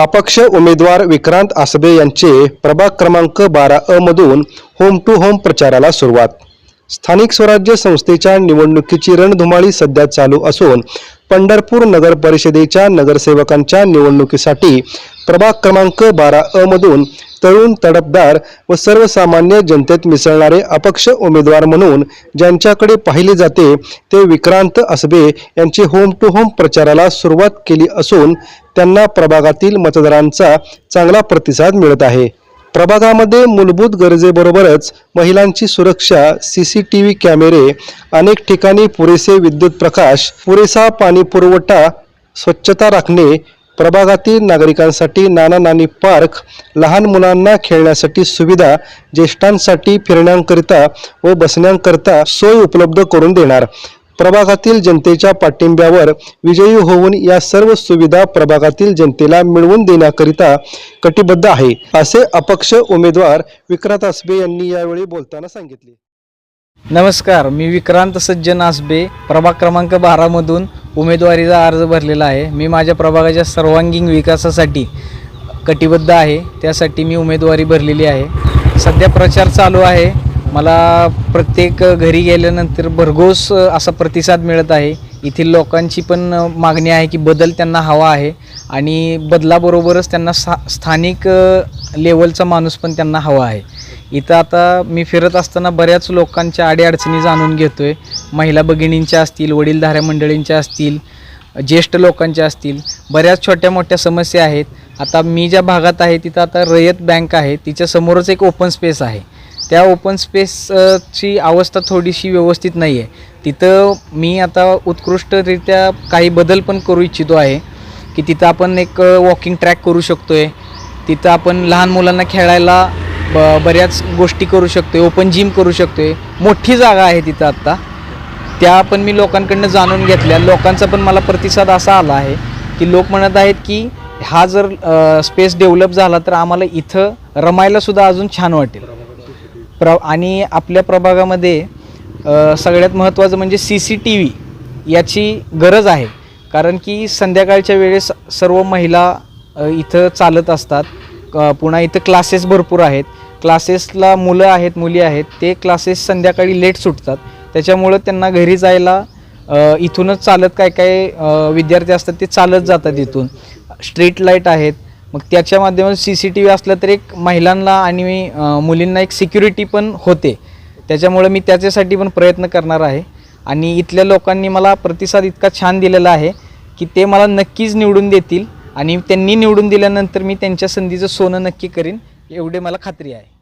अपक्ष उमेदवार विक्रांत आसबे यांचे प्रभाग क्रमांक बारा अ मधून होम टू होम प्रचाराला सुरुवात. स्थानिक स्वराज्य संस्थेच्या निवडणुकीची रणधुमाळी सध्या चालू असून पंढरपूर नगर परिषदेच्या नगरसेवकांच्या निवडणुकीसाठी प्रभाग क्रमांक बारा अ मधून तरुण तडपदार व सर्वसामान्य जनतेत मिसळणारे अपक्ष उमेदवार म्हणून ज्यांच्याकडे पाहिले जाते ते विक्रांत असबे यांची होम टू होम प्रचाराला सुरुवात केली असून त्यांना प्रभागातील मतदारांचा चांगला प्रतिसाद मिळत आहे. प्रभागामध्ये मूलभूत गरजेबरोबरच महिलांची सुरक्षा सी सी टी व्ही कॅमेरे अनेक ठिकाणी पुरेसे विद्युत प्रकाश पुरेसा पाणी पुरवठा स्वच्छता राखणे प्रभागातील नागरिकांसाठी नाना नानी पार्क लहान मुलांना खेळण्यासाठी सुविधा ज्येष्ठांसाठी फिरण्यांकरिता व बसण्यांकरिता सोय उपलब्ध करून देणार. प्रभागातील जनतेच्या पाठिंब्यावर विजयी होऊन या सर्व सुविधा प्रभागातील जनतेला मिळवून देण्याकरिता कटिबद्ध आहे असे अपक्ष उमेदवार विक्रांत आसबे यांनी यावेळी बोलताना सांगितले. नमस्कार मी विक्रांत सज्जन आसबे प्रभाग क्रमांक बारामधून उमेदवारीचा अर्ज भरलेला आहे. मी माझ्या प्रभागाच्या सर्वांगीण विकासासाठी कटिबद्ध आहे. त्यासाठी मी उमेदवारी भरलेली आहे. सध्या प्रचार चालू आहे. मला प्रत्येक घरी गेल्यानंतर भरघोस असा प्रतिसाद मिळत आहे. येथील लोकांची पण मागणी आहे की बदल त्यांना हवा आहे आणि बदलाबरोबरच त्यांना सा स्थानिक लेवलचा माणूस पण त्यांना हवा आहे. इथं आता मी फिरत असताना बऱ्याच लोकांच्या अडीअडचणी जाणून घेतो आहे महिला भगिनींच्या असतील वडीलधाऱ्या मंडळींच्या असतील ज्येष्ठ लोकांच्या असतील बऱ्याच छोट्या मोठ्या समस्या आहेत. आता मी ज्या भागात आहे तिथं आता रयत बँक आहे. तिच्यासमोरच एक ओपन स्पेस आहे. त्या ओपन स्पेसची अवस्था थोडीशी व्यवस्थित नाही आहे तिथं मी आता उत्कृष्टरित्या काही बदल पण करू इच्छितो आहे. की तिथं आपण एक वॉकिंग ट्रॅक करू शकतो आहे तिथं आपण लहान मुलांना खेळायला ब बऱ्याच गोष्टी करू शकतो आहे ओपन जिम करू शकतो आहे मोठी जागा आहे तिथं आत्ता त्या पण मी लोकांकडनं जाणून घेतल्या. लोकांचा पण मला प्रतिसाद असा आला आहे की लोक म्हणत आहेत की हा जर स्पेस डेव्हलप झाला तर आम्हाला इथं रमायलासुद्धा अजून छान वाटेल. प्र आणि आपल्या प्रभागामध्ये सगळ्यात महत्त्वाचं म्हणजे सी सी टी व्ही याची गरज आहे. कारण की संध्याकाळच्या वेळेस सर्व महिला इथं चालत असतात. पुन्हा इथं क्लासेस भरपूर आहेत. क्लासेसला मुलं आहेत मुली आहेत. ते क्लासेस संध्याकाळी लेट सुटतात. त्याच्यामुळं त्यांना घरी जायला इथूनच चालत काय काय विद्यार्थी असतात ते चालत जातात इथून. स्ट्रीट लाइट आहेत. मग त्याच्या माध्यमातून सी सी टी व्ही असलं तर एक महिलांना आणि मुलींना एक सिक्युरिटी पण होते. त्याच्यामुळे मी त्याच्यासाठी पण प्रयत्न करणार आहे. आणि इथल्या लोकांनी मला प्रतिसाद इतका छान दिलेला आहे की ते मला नक्कीच निवडून देतील. आणि त्यांनी निवडून दिल्यानंतर मी त्यांच्या संधीचं सोनं नक्की करीन एवढे मला खात्री आहे.